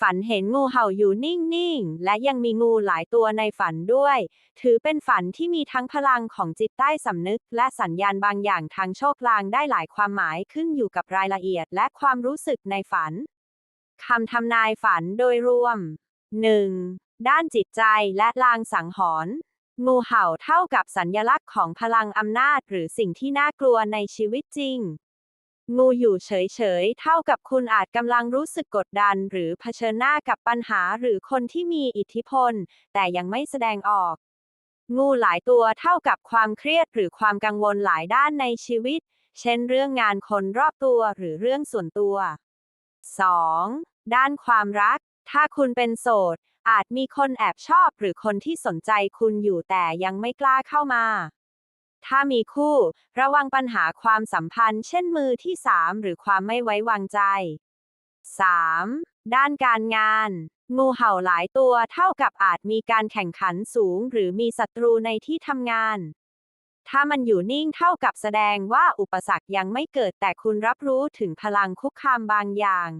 ฝันเห็นงูเห่าอยู่นิ่งๆ และยังมีงูหลายตัวในฝันด้วย ถือเป็นฝันที่มีทั้งพลังของจิตใต้สำนึก และสัญญาณบางอย่างทางโชคลางได้หลายความหมายขึ้นอยู่กับรายละเอียดและความรู้สึกในฝันคำทำนายฝันโดยรวม 1. ด้านจิตใจและลางสังหรณ์งูเห่าเท่ากับสัญญลักษณ์ของพลังอำนาจหรือสิ่งที่น่ากลัวในชีวิตจริง งูอยู่เฉยๆ เท่ากับคุณอาจกำลังรู้สึกกดดัน หรือเผชิญหน้ากับปัญหาหรือคนที่มีอิทธิพล แต่ยังไม่แสดงออก งูหลายตัวเท่ากับความเครียดหรือความกังวลหลายด้านในชีวิต เช่นเรื่องงานคนรอบตัวหรือเรื่องส่วนตัว 2. ด้านความรัก ถ้าคุณเป็นโสด อาจมีคนแอบชอบหรือคนที่สนใจคุณอยู่แต่ยังไม่กล้าเข้ามา ถ้ามีคู่ ระวังปัญหาความสัมพันธ์ เช่นมือที่ 3 หรือความไม่ไว้วางใจ 3. ด้านการงาน งูเห่าหลายตัวเท่ากับอาจมีการแข่งขันสูง หรือมีศัตรูในที่ทำงาน ถ้ามันอยู่นิ่งเท่ากับแสดงว่าอุปสรรคยังไม่เกิดแต่คุณรับรู้ถึงพลังคุกคามบางอย่าง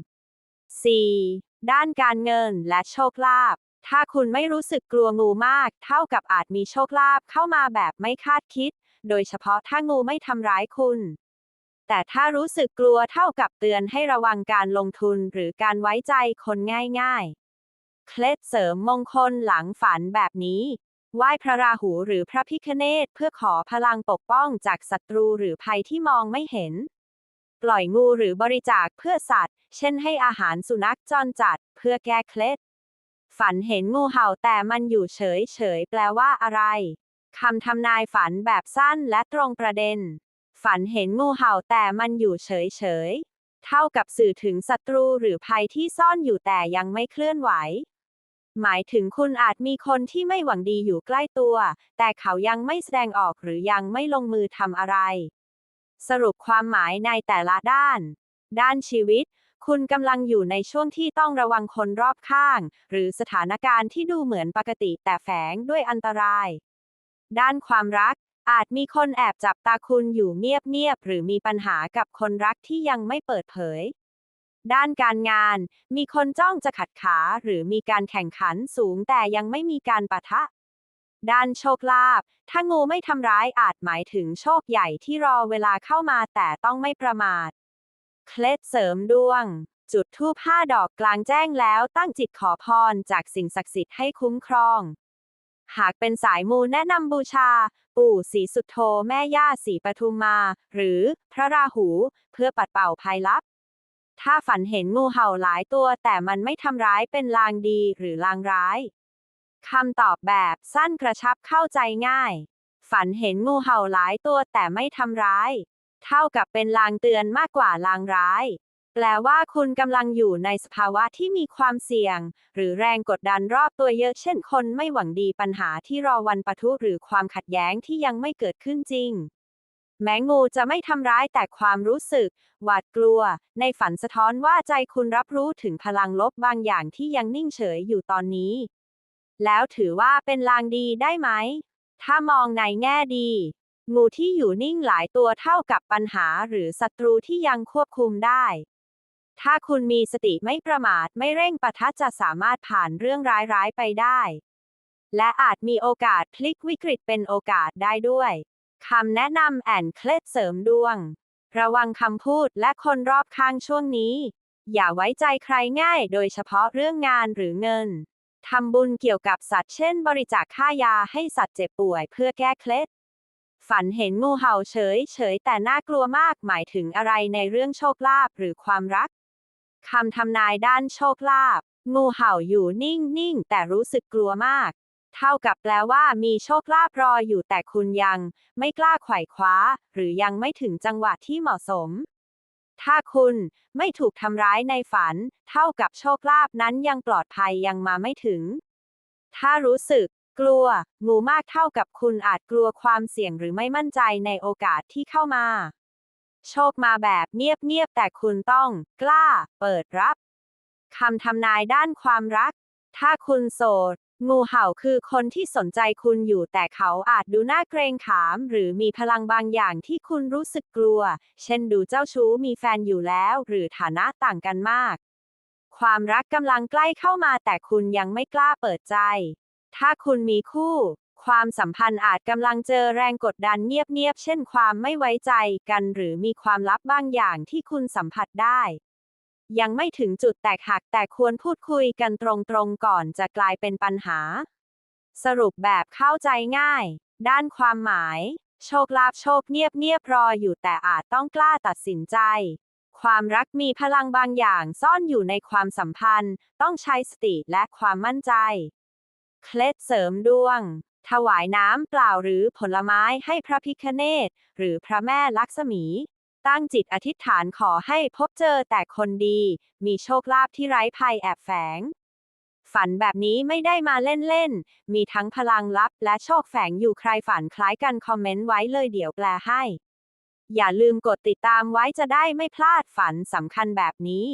4. ด้านการเงินและโชคลาภ ถ้าคุณไม่รู้สึกกลัวงูมาก เท่ากับอาจมีโชคลาภเข้ามาแบบไม่คาดคิด โดยเฉพาะถ้างูไม่ทำร้ายคุณ แต่ถ้ารู้สึกกลัวเท่ากับเตือนให้ระวังการลงทุนหรือการไว้ใจคนง่ายๆ เคล็ดเสริมมงคลหลังฝันแบบนี้ไหว้พระราหูหรือพระพิฆเนศเพื่อขอพลังปกป้องจากศัตรูหรือภัยที่มองไม่เห็น ปล่อยงูหรือบริจาคเพื่อสัตว์ เช่นให้อาหารสุนัขจรจัดเพื่อแก้เคล็ด ฝันเห็นงูเห่าแต่มันอยู่เฉยเฉยๆแปลว่าอะไร คำทำนายฝันแบบสั้นและตรงประเด็น ฝันเห็นงูเห่าแต่มันอยู่เฉยเฉย เท่ากับสื่อถึงศัตรูหรือภัยที่ซ่อนอยู่แต่ยังไม่เคลื่อนไหว หมายถึงคุณอาจมีคนที่ไม่หวังดีอยู่ใกล้ตัว แต่เขายังไม่แสดงออกหรือยังไม่ลงมือทำอะไร สรุปความหมายในแต่ละด้าน ด้านชีวิตคุณกำลังอยู่ในช่วงที่ต้องระวังคนรอบข้าง หรือสถานการณ์ที่ดูเหมือนปกติแต่แฝงด้วยอันตราย ด้านความรัก อาจมีคนแอบจับตาคุณอยู่เงียบๆ หรือมีปัญหากับคนรักที่ยังไม่เปิดเผย ด้านการงาน มีคนจ้องจะขัดขา หรือมีการแข่งขันสูงแต่ยังไม่มีการปะทะ ด้านโชคลาภ ถ้างูไม่ทำร้ายอาจหมายถึงโชคใหญ่ที่รอเวลาเข้ามาแต่ต้องไม่ประมาท เคล็ดเสริมดวงจุดธูปห้าดอกกลางแจ้งแล้วตั้งจิตขอพรจากสิ่งศักดิ์สิทธิ์ให้คุ้มครอง หากเป็นสายมูแนะนำบูชา ปู่ศรีสุโธแม่ย่าศรีปทุมมา หรือพระราหู เพื่อปัดเป่าภัยลับ ถ้าฝันเห็นงูเห่าหลายตัว แต่มันไม่ทำร้ายเป็นลางดีหรือลางร้ายคำตอบแบบสั้นกระชับเข้าใจง่าย ฝันเห็นงูเห่าหลายตัวแต่ไม่ทำร้าย เท่ากับเป็นลางเตือนมากกว่าลางร้าย แปลว่าคุณกำลังอยู่ในสภาวะที่มีความเสี่ยง หรือแรงกดดันรอบตัวเยอะเช่นคนไม่หวังดีปัญหาที่รอวันปะทุหรือความขัดแย้งที่ยังไม่เกิดขึ้นจริง แม้งูจะไม่ทำร้ายแต่ความรู้สึก หวาดกลัว ในฝันสะท้อนว่าใจคุณรับรู้ถึงพลังลบบางอย่างที่ยังนิ่งเฉยอยู่ตอนนี้ แล้วถือว่าเป็นลางดีได้ไหม ถ้ามองในแง่ดี งูที่อยู่นิ่งหลายตัวเท่ากับปัญหาหรือศัตรูที่ยังควบคุมได้ ถ้าคุณมีสติไม่ประมาทไม่เร่งปะทะจะสามารถผ่านเรื่องร้ายๆไปได้ และอาจมีโอกาสพลิกวิกฤตเป็นโอกาสได้ด้วยคำแนะนำแอนเคล็ดเสริมดวง ระวังคำพูดและคนรอบข้างช่วงนี้ อย่าไว้ใจใครง่าย โดยเฉพาะเรื่องงานหรือเงินทำบุญเกี่ยวกับสัตว์เช่น บริจาคค่ายาให้สัตว์เจ็บป่วยเพื่อแก้เคล็ดฝันเห็นงูเห่าเฉยเฉยแต่น่ากลัวมากหมายถึงอะไรในเรื่องโชคลาภหรือความรัก คำทำนายด้านโชคลาภงูเห่าอยู่นิ่งๆ แต่รู้สึกกลัวมาก เท่ากับแปลว่ามีโชคลาภรออยู่แต่คุณยัง ไม่กล้าไขว่คว้า หรือยังไม่ถึงจังหวะที่เหมาะสม ถ้าคุณไม่ถูกทำร้ายในฝัน เท่ากับโชคลาภนั้นยังปลอดภัยยังมาไม่ถึง ถ้ารู้สึก กลัว งูมากเท่ากับคุณอาจกลัวความเสี่ยงหรือไม่มั่นใจในโอกาสที่เข้ามา โชคมาแบบเงียบๆแต่คุณต้อง กล้า เปิดรับคำทำนายด้านความรัก ถ้าคุณโสด งูเห่าคือคนที่สนใจคุณอยู่แต่เขาอาจดูน่าเกรงขาม หรือมีพลังบางอย่างที่คุณรู้สึกกลัว เช่นดูเจ้าชู้มีแฟนอยู่แล้ว หรือฐานะต่างกันมากคความรักกำลังใกล้เข้ามาแต่คุณยังไม่กล้าเปิดใจ ถ้าคุณมีคู่ ความสัมพันธ์อาจกำลังเจอแรงกดดันเงียบๆ เช่นความไม่ไว้ใจกันหรือมีความลับบางอย่างที่คุณสัมผัสได้ ยังไม่ถึงจุดแตกหักแต่ควรพูดคุยกันตรงๆ ก่อนจะกลายเป็นปัญหา สรุปแบบเข้าใจง่าย ด้านความหมาย โชคลาภโชคเงียบเงียบๆรออยู่แต่อาจต้องกล้าตัดสินใจ ความรักมีพลังบางอย่างซ่อนอยู่ในความสัมพันธ์ ต้องใช้สติและความมั่นใจ เคล็ดเสริมดวง ถวายน้ำเปล่าหรือผลไม้ให้พระพิคเนตหรือพระแม่ลักษมี ตั้งจิตอธิษฐานขอให้พบเจอแต่คนดี มีโชคลาภที่ไร้ภัยแอบแฝง ฝันแบบนี้ไม่ได้มาเล่นๆ มีทั้งพลังลับและโชคแฝงอยู่ใครฝันคล้ายกันคอมเมนต์ไว้เลยเดี๋ยวแปลให้ อย่าลืมกดติดตามไว้จะได้ไม่พลาดฝันสำคัญแบบนี้